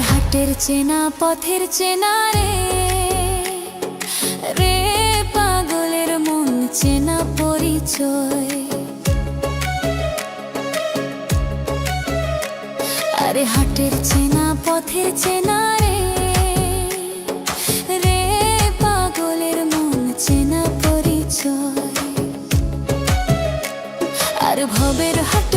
হাটের চেনা, পথের চেনা রে। রে পাগলের মন চেনা পরিচয়। আরে হাটের চেনা, পথের চেনা রে। রে পাগলের মন চেনা পরিচয়। আর ভবের হাট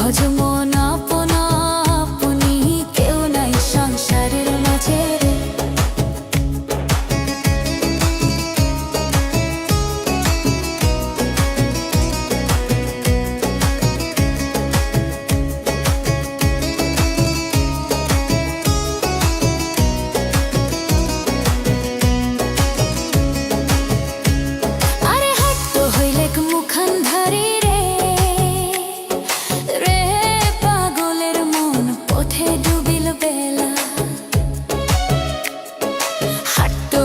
好折磨。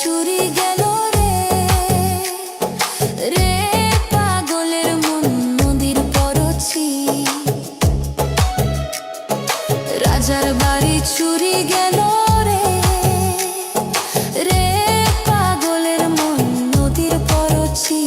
চুরি গেল রে। রে পাগলের মন নদীর পরছি রাজার বাড়ি চুরি গেল রে। রে পাগলের মন নদীর পরছি